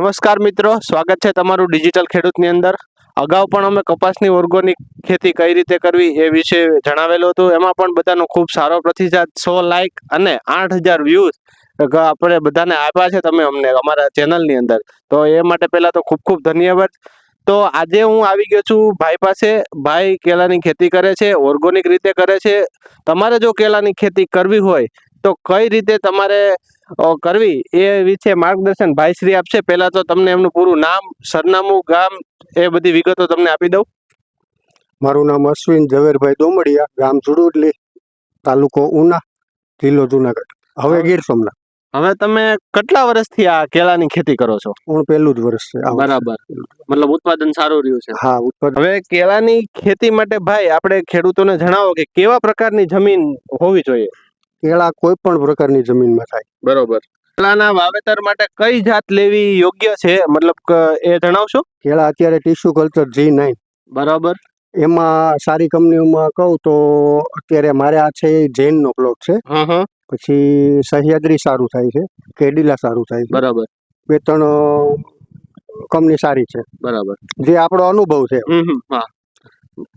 નમસ્કાર મિત્રો, સ્વાગત છે તમારું ડિજિટલ ખેડૂતની અંદર. અગાઉ પણ અમે કપાસની ઓર્ગોનિક ખેતી કઈ રીતે કરવી એ વિશે જણાવેલું હતું. એમાં પણ બધાનો ખૂબ સારો પ્રતિસાદ, સો લાઈક અને આઠ હજાર વ્યૂઝ આપણે બધાને આપ્યા છે તમે અમને અમારા ચેનલની અંદર. તો એ માટે પહેલાં તો ખૂબ ખૂબ ધન્યવાદ. તો આજે હું આવી ગયો છું ભાઈ પાસે. ભાઈ કેળાની ખેતી કરે છે, ઓર્ગોનિક રીતે કરે છે. તમારે જો કેળાની ખેતી કરવી હોય તો કઈ રીતે તમારે કરવી એ વિશે માર્ગદર્શન ભાઈશ્રી આપશે. પહેલા તો તમને એમનું પૂરું નામ સરનામું ગામ એ બધી વિગતો તમને આપી દઉં. મારું નામ અશ્વિન ઝવેરભાઈ દોમડિયા ગામ જુડુડલી તાલુકો ઉના જિલ્લો જુનાગઢ. હવે ગીર સોમનાથ. હવે તમે કેટલા વર્ષથી આ કેળાની ખેતી કરો છો? હું પહેલું જ વર્ષ છે બરાબર. મતલબ ઉત્પાદન સારું રહ્યું છે. હા ઉત્પાદન. હવે કેળાની ખેતી માટે ભાઈ આપણે ખેડૂતોને જણાવો કે કેવા પ્રકારની જમીન હોવી જોઈએ? કેળા કોઈ પણ પ્રકારની જમીનમાં થાય. બરોબર. કેળાના વાવેતર માટે કઈ જાત લેવી યોગ્ય છે? મતલબ કે એ જણાવશો? કેળા અત્યારે ટીસ્યુ કલ્ચર જી નાઇન બરાબર. એમાં સારી કંપનીઓમાં કહું તો અત્યારે મારે આ છે જૈનનો પ્લોટ છે. પછી સહ્યાદ્રી સારું થાય છે. કેડીલા સારું થાય છે. બરાબર. બે ત્રણ કંપની સારી છે. બરાબર. જે આપણો અનુભવ છે.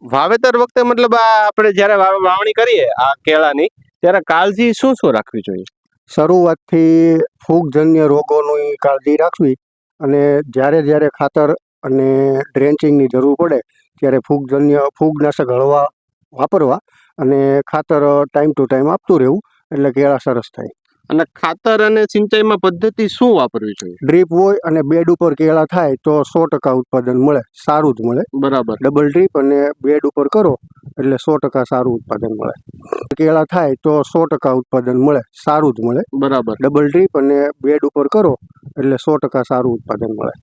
વાવેતર વખતે મતલબ આ આપણે જ્યારે વાવ- વાવણી કરીએ આ કેળાની ત્યારે કાળજી શું શું રાખવી જોઈએ? શરૂઆતથી ફૂગજન્ય રોગોની કાળજી રાખવી અને જ્યારે જ્યારે ખાતર અને ડ્રેન્ચિંગની જરૂર પડે ત્યારે ફૂગજન્ય ફૂગનાશક હળવા વાપરવા અને ખાતર ટાઈમ ટુ ટાઈમ આપતું રહેવું એટલે કેળા સરસ થાય. અને ખાતર અને સિંચાઈમાં પદ્ધતિ શું વાપરવી જોઈએ? ડ્રીપ હોય અને બેડ ઉપર કેળા થાય તો સો ટકા ઉત્પાદન મળે સારું જ મળે. બરાબર. ડબલ ડ્રીપ અને બેડ ઉપર કરો એટલે સો ટકા સારું ઉત્પાદન મળે. કેળા થાય તો સો ટકા ઉત્પાદન મળે સારું જ મળે. બરાબર. ડબલ ડ્રીપ અને બેડ ઉપર કરો એટલે સો ટકા સારું ઉત્પાદન મળે.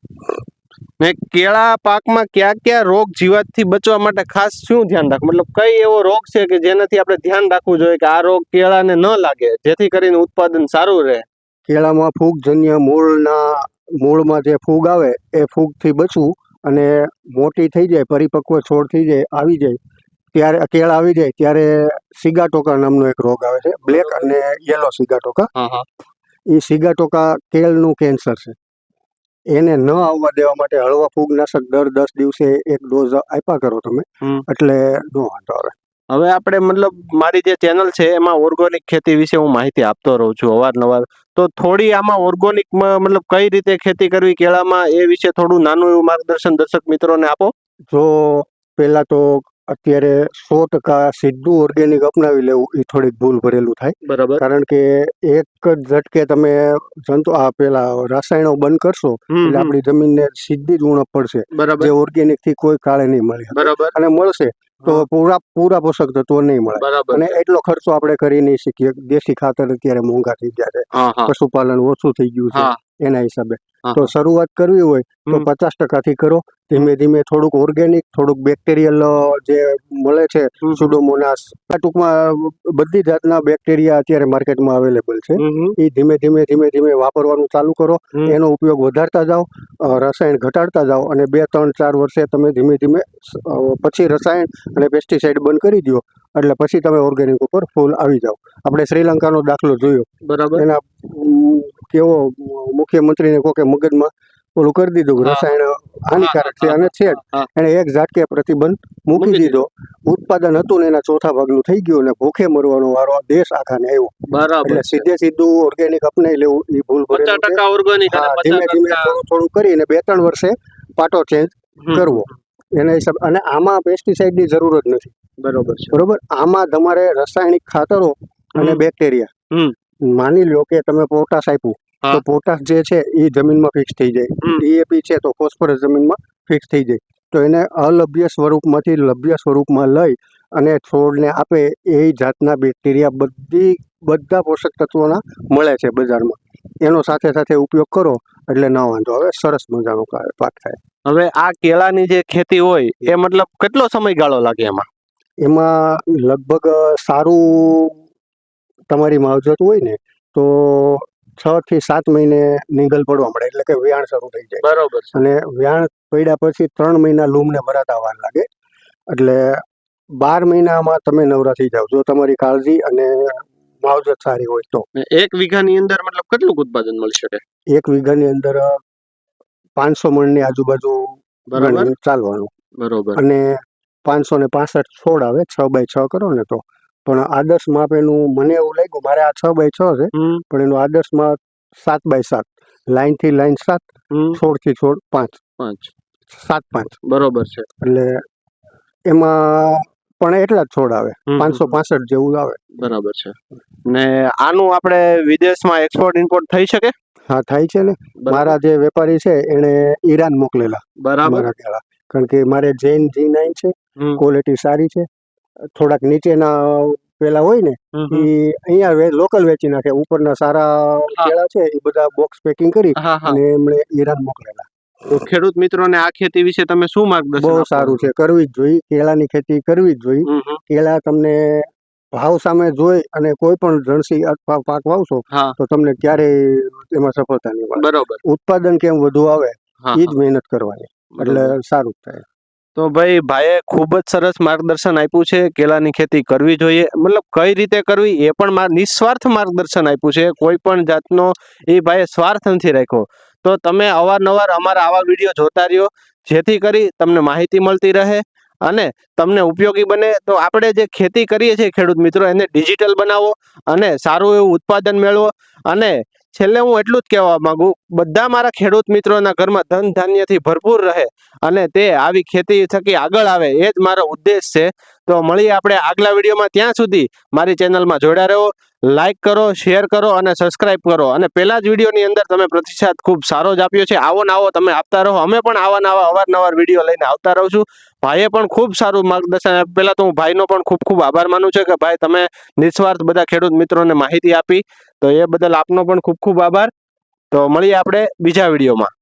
ને કેળા પાકમાં કયા કયા રોગ જીવાતથી બચવા માટે ખાસ શું ધ્યાન રાખવું? મતલબ કઈ એવો રોગ છે કે જેનાથી આપણે ધ્યાન રાખવું જોઈએ કે આ રોગ કેળાને ન લાગે જેથી કરીને ઉત્પાદન સારું રહે? કેળામાં ફૂગજન્ય મૂળના મૂળમાં જે ફૂગ આવે એ ફૂગથી બચવું અને મોટી થઈ જાય પરિપક્વ છોડ થઈ જાય આવી જાય ત્યારે કેળા આવી જાય ત્યારે સિગાટોકા નામનો એક રોગ આવે છે બ્લેક અને યલો સિગાટોકા ટોકા. એ સીગા ટોકા કેળનું કેન્સર છે. એને ન આવવા દેવા માટે હળવા ફૂગનાશક દર દસ દિવસે એક ડોઝ આપ્યા કરો તમે. એટલે નો વાંધો આવે. હવે આપણે મતલબ મારી જે ચેનલ છે એમાં ઓર્ગોનિક ખેતી વિશે હું માહિતી આપતો રહું છું અવારનવાર. તો થોડી આમાં ઓર્ગોનિકમાં મતલબ કઈ રીતે ખેતી કરવી કેળામાં એ વિશે થોડું નાનું એવું માર્ગદર્શન દર્શક મિત્રોને આપો. જો પહેલા તો અત્યારે સો ટકા સીધું ઓર્ગેનિક અપનાવી લેવું એ થોડીક ભૂલ ભરેલું થાય. બરાબર. કારણ કે એક જ ઝટકે તમે જંતુ આ પેલા રાસાયણો બંધ કરશો એટલે આપણી જમીનને સીધી જ ઉણપ પડશે. બરાબર. જે ઓર્ગેનિકથી કોઈ કાળે નહીં મળે. બરાબર. અને મળશે તો પૂરા પૂરા પોષક તત્વો નહીં મળે. અને એટલો ખર્ચો આપણે કરી નહીં શકીએ. દેશી ખાતર અત્યારે મોંઘા થઈ ગયા છે. પશુપાલન ઓછું થઈ ગયું છે. એના હિસાબે. તો શરૂઆત કરવી હોય તો પચાસ ટકાથી કરો. ધીમે ધીમે થોડુંક ઓર્ગેનિક થોડુંક બેક્ટેરિયલ જે મળે છે સુડોમોનાસ ટૂંકમાં બધી જાતના બેક્ટેરિયા અત્યારે માર્કેટમાં અવેલેબલ છે. એ ધીમે ધીમે ધીમે ધીમે વાપરવાનું ચાલુ કરો. એનો ઉપયોગ વધારતા જાઓ રસાયણ ઘટાડતા જાઓ અને બે ત્રણ ચાર વર્ષે તમે ધીમે ધીમે પછી રસાયણ અને પેસ્ટિસાઇડ બંધ કરી દો એટલે પછી તમે ઓર્ગેનિક ઉપર ફૂલ આવી જાઓ. આપણે શ્રીલંકાનો દાખલો જોયો. બરાબર. એના કેવો મુખ્યમંત્રીને કોકે મગજમાં ઓલું કરી દીધું રસાયણ હાનિકારક છે અને છે એને એક ઝાટકે પ્રતિબંધ મૂકી દીધો. ઉત્પાદન હતું ને એના ચોથા ભાગનું થઈ ગયું અને ભૂખે મરવાનો વારો દેશ આખાને આવ્યો. બરાબર એટલે સીધે સીધું ઓર્ગેનિક અપનાવી લેવું એ ભૂલ ધીમે ધીમે થોડું થોડું કરીને બે ત્રણ વર્ષે પાટો ચેન્જ કરવો. એના હિસાબ અને આમાં પેસ્ટિસાઇડની જરૂર જ નથી. બરોબર બરોબર? આમાં તમારે રાસાયણિક ખાતરો અને બેક્ટેરિયા. માની લો કે તમે પોટાશ આપ્યું તો પોટાશ જે છે એ જમીનમાં ફિક્સ થઈ જાય. ડીએપી છે તો ફોસ્ફરસ જમીનમાં ફિક્સ થઈ જાય. તો એને અલભ્ય સ્વરૂપમાંથી લભ્ય સ્વરૂપમાં લઈ અને છોડને આપે એ જાતના બેક્ટેરિયા બધી બધા પોષક તત્વોના મળે છે બજારમાં. એનો સાથે સાથે ઉપયોગ કરો એટલે ન વાંધો. હવે સરસ મજાનો પાક થાય. હવે આ કેળાની જે ખેતી હોય એ મતલબ કેટલો સમયગાળો લાગે એમાં? એમાં લગભગ સારું તમારી માવજત હોય ને તો છ થી સાત મહિને નીંગલ પડવા મળે એટલે કે વ્યાણ શરૂ થઈ જાય. બરોબર અને વ્યાણ પડ્યા પછી ત્રણ મહિના લૂમને ભરાતા વાર લાગે. એટલે બાર મહિનામાં તમે નવરા થઈ જાઓ જો તમારી કાળજી અને માવજત સારી હોય તો. એક વીઘાની અંદર મતલબ કેટલું ઉત્પાદન મળી શકે? એક વીઘાની અંદર પાંચસો મણની આજુબાજુ બરોબર. ચાલવાનું. બરોબર. અને પાંચસો ને પાસઠ છોડ આવે છ બાય છ કરો ને તો. પણ આદર્શ માપ એનું મને એવું લાગ્યું મારે આ છ બાય છ છે પણ એનું આદર્શ માપ સાત બાય સાત. લાઈનથી લાઈન સાત છોડથી છોડ પાંચ. પાંચ. સાત પાંચ. બરોબર છે. એટલે એમાં પણ એટલા જ છોડ આવે. પાંચસો પાસઠ જેવું આવે. બરાબર છે. ને આનું આપણે વિદેશમાં એક્સપોર્ટ ઇમ્પોર્ટ થઈ શકે? હા થાય છે ને. મારા જે વેપારી છે એને ઈરાન મોકલેલા બરાબર. કારણ કે મારે જૈન જી નાઇન છે ક્વોલિટી સારી છે. થોડાક નીચેના પેલા હોય ને એ અહીંયા લોકલ વેચી નાખે. ઉપરના સારા કેળા છે એ બધા બોક્સ પેકિંગ કરી અને એમણે ઈરાન મોકલેલા. તો ખેડૂત મિત્રોને આ ખેતી વિશે તમે શું માર્ગદર્શન બહુ સારું છે? કરવી જ જોઈએ. કેળાની ખેતી કરવી જ જોઈએ. કેળા તમને ભાવ સામે જોઈ અને કોઈ પણ જણસી અથવા પાક વાવશો તો તમને ક્યારેય એમાં સફળતા નહીં મળે. બરોબર. ઉત્પાદન કેમ વધુ આવે એ જ મહેનત કરવાની. એટલે સારું થાય. તો ભાઈ, ભાઈએ ખૂબ જ સરસ માર્ગદર્શન આપ્યું છે કેળાની ખેતી કરવી જોઈએ. મતલબ કઈ રીતે કરવી એ પણ નિસ્વાર્થ માર્ગદર્શન આપ્યું છે. કોઈ પણ જાતનો એ ભાઈએ સ્વાર્થ નથી રાખ્યો. તો તમે અવારનવાર અમારા આવા વીડિયો જોતા રહ્યો, જેથી કરી તમને માહિતી મળતી રહે અને તમને ઉપયોગી બને. તો આપણે જે ખેતી કરીએ છીએ ખેડૂત મિત્રો, એને ડિજિટલ બનાવો અને સારું એવું ઉત્પાદન મેળવો અને છેલ્લે હું એટલું જ કહેવા માંગુ, બધા મારા ખેડૂત મિત્રોના ઘરમાં ધન ધાન્યથી ભરપૂર રહે અને તે આવી ખેતી થકી આગળ આવે, એ જ મારો ઉદ્દેશ છે. તો મળીએ આપણે આગલા વિડીયોમાં ત્યાં સુધી મારી ચેનલમાં જોડા રહો લાઇક કરો શેર કરો અને સબસ્ક્રાઇબ કરો. અને પહેલા જ વિડીયોની અંદર તમે પ્રતિસાદ ખૂબ સારો જ આપ્યો છે. આવો ને આવો તમે આપતા રહો. અમે પણ આવા નવા અવારનવાર વીડિયો લઈને આવતા રહું છું. ભાઈએ પણ ખૂબ સારું માર્ગદર્શન પહેલાં તો હું ભાઈનો પણ ખૂબ ખૂબ આભાર માનું છું કે ભાઈ તમે નિસ્વાર્થ બધા ખેડૂત મિત્રોને માહિતી આપી. તો એ બદલ આપનો પણ ખૂબ ખૂબ આભાર. તો મળીએ આપણે બીજા વિડીયોમાં.